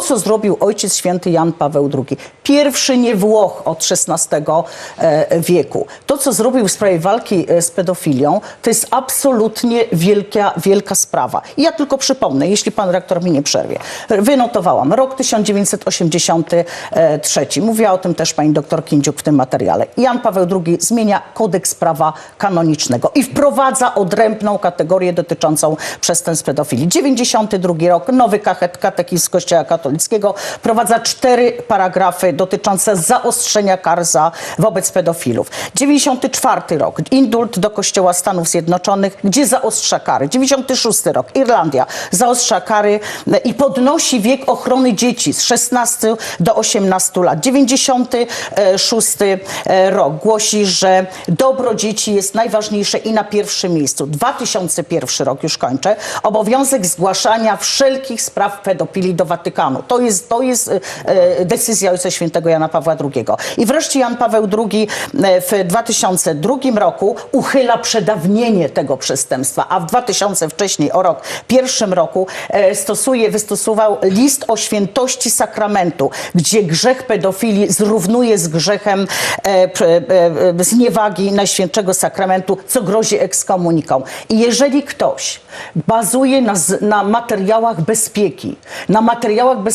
co zrobił Ojciec Święty Jan Paweł II, pierwszy nie Włoch od XVI e, wieku, to, co zrobił w sprawie walki e, z pedofilią, to jest absolutnie wielka, wielka sprawa. I ja tylko przypomnę, jeśli pan rektor mi nie przerwie. Wynotowałam rok 1983. Mówiła o tym też pani doktor Kindziuk w tym materiale. Jan Paweł II zmienia kodeks prawa kanonicznego i wprowadza odrębną kategorię dotyczącą przestępstw pedofilii. 92 rok, nowy katechizm Kościoła katolickiego wprowadza cztery paragrafy dotyczące zaostrzenia kar za wobec pedofilów. 94 rok, indult do Kościoła Stanów Zjednoczonych, gdzie zaostrza kary. 96 rok, Irlandia zaostrza kary e, i podnosi wiek ochrony dzieci z 16 do 18 lat. 96 e, rok głosi, że dobro dzieci jest najważniejsze i na pierwszym miejscu. 2001 rok, już kończę, obowiązek zgłaszania wszelkich spraw pedofilii do Watykanu. To jest, to jest e, e, decyzja Ojca Świętego Jana Pawła II. I wreszcie Jan Paweł II e, w 2002 roku uchyla przedawnienie tego przestępstwa, a w 2000 wcześniej, o rok, pierwszym roku stosuje, wystosował list o świętości sakramentu, gdzie grzech pedofilii zrównuje z grzechem zniewagi Najświętszego Sakramentu, co grozi ekskomuniką. I jeżeli ktoś bazuje na, na materiałach bezpieki, na materiałach bezpieki,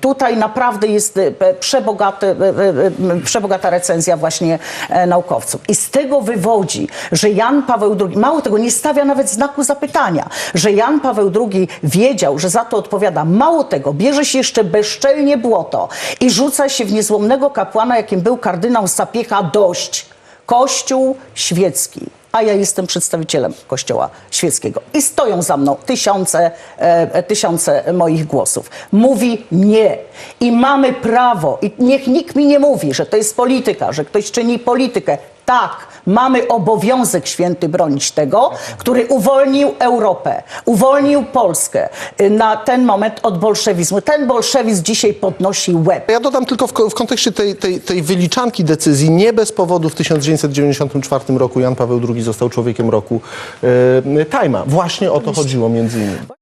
tutaj naprawdę jest e, e, przebogaty, e, przebogata recenzja właśnie naukowców. I z tego wywodzi, że Jan Paweł II, mało tego, nie stawia nawet znaku zapytania, że Jan Paweł II wiedział, że za to odpowiada. Mało tego, bierze się jeszcze bezczelnie błoto i rzuca się w niezłomnego kapłana, jakim był kardynał Sapiecha, dość. Kościół świecki. A ja jestem przedstawicielem Kościoła świeckiego. I stoją za mną tysiące, e, tysiące moich głosów. Mówi nie. I mamy prawo, i niech nikt mi nie mówi, że to jest polityka, że ktoś czyni politykę. Tak, mamy obowiązek święty bronić tego, który uwolnił Europę, uwolnił Polskę y, na ten moment od bolszewizmu. Ten bolszewizm dzisiaj podnosi łeb. Ja dodam tylko w, w kontekście tej, tej, tej wyliczanki decyzji, nie bez powodu w 1994 roku Jan Paweł II został człowiekiem roku e, Time'a. Właśnie o to chodziło między innymi.